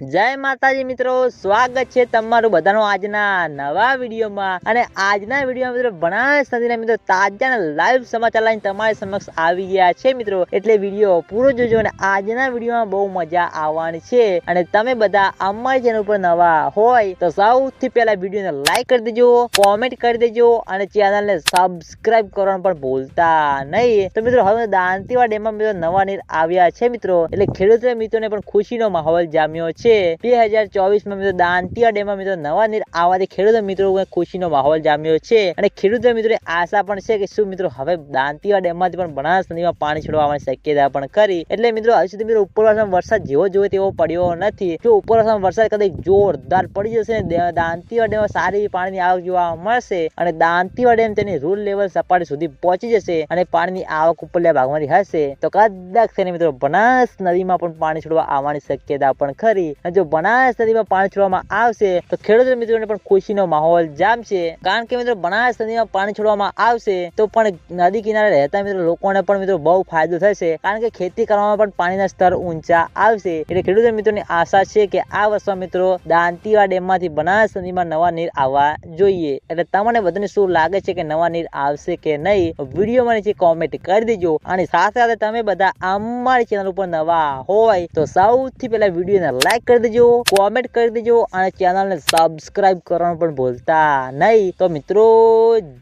જય માતાજી મિત્રો, સ્વાગત છે તમારું બધાનું આજના નવા વિડીયોમાં. અને આજના વિડીયોમાં મિત્રો, બનાસ નદીના મિત્રો, તાજા લાઈવ સમાચાર લઈને તમારી સમક્ષ આવી ગયા છે મિત્રો. એટલે વીડિયો પૂરો જોજો અને આજના વિડીયોમાં બહુ મજા આવવાની છે. અને તમે બધા અમારી ચેનલ ઉપર નવા હોય, તો સૌથી પહેલા વિડીયોને લાઈક કરી દેજો કોમેન્ટ કરી દેજો અને ચેનલને સબસ્ક્રાઇબ કરવાનું પણ ભૂલતા નહીં. તો મિત્રો, હવે દાંતીવા ડેમમાં મિત્રો નવા નીર આવ્યા છે મિત્રો. એટલે ખેડૂત મિત્રોને પણ ખુશીનો માહોલ જામ્યો છે. બે હજાર ચોવીસમાં મિત્રો દાંતિયા ડેમમાં મિત્રો નવા નીર આવવાથી ખેડૂત મિત્રો ખુશીનો માહોલ જામ્યો છે. અને ખેડૂત મિત્રો આશા પણ છે કે શું મિત્રો હવે દાંતિયા ડેમમાંથી પણ બનાસ નદીમાં પાણી છોડવા શક્યતા પણ કરી. એટલે મિત્રો હજી સુધી મિત્રો ઉપરવાસમાં વરસાદ જેવો જોવે તેવો પડ્યો નથી. જો ઉપરવાસમાં વરસાદ કદાચ જોરદાર પડી જશે ને દાંતિયા ડેમમાં સારી પાણીની આવક જોવા મળશે અને દાંતિયા ડેમ તેની રૂલ લેવલ સપાટી સુધી પહોંચી જશે અને પાણીની આવક ઉપરલા ભાગમાંથી હશે. તો કદાચ તેને મિત્રો બનાસ નદીમાં પણ પાણી છોડવા આવવાની શક્યતા પણ ખરી. અને જો બનાસ નદીમાં પાણી છોડવામાં આવશે, તો ખેડૂત મિત્રોને પણ ખુશીનો માહોલ જામશે. કારણ કે મિત્રો બનાસ નદીમાં પાણી છોડવામાં આવશે, તો પણ નદી કિનારે રહેતા મિત્રો લોકોને પણ મિત્રો બહુ ફાયદો થશે. કારણ કે ખેતી કરવામાં પણ પાણીના સ્તર ઊંચા આવશે. એટલે ખેડૂત મિત્રોની આશા છે કે આ વર્ષમાં મિત્રો, દાંતીવા ડેમમાંથી બનાસ નદીમાં નવા નીર આવવા જોઈએ. એટલે તમને બધાને શું લાગે છે કે નવા નીર આવશે કે નહીં? વિડીયોમાં નીચે કોમેન્ટ કરી દેજો. અને સાથે સાથે તમે બધા અમારી ચેનલ ઉપર નવા હોય, તો સૌથી પહેલા વિડીયોને લાઈક કરી દેજો કોમેન્ટ કરી દેજો અને ચેનલને સબસ્ક્રાઇબ કરવાનું પણ ભૂલતા નહીં. તો મિત્રો,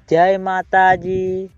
જય માતાજી.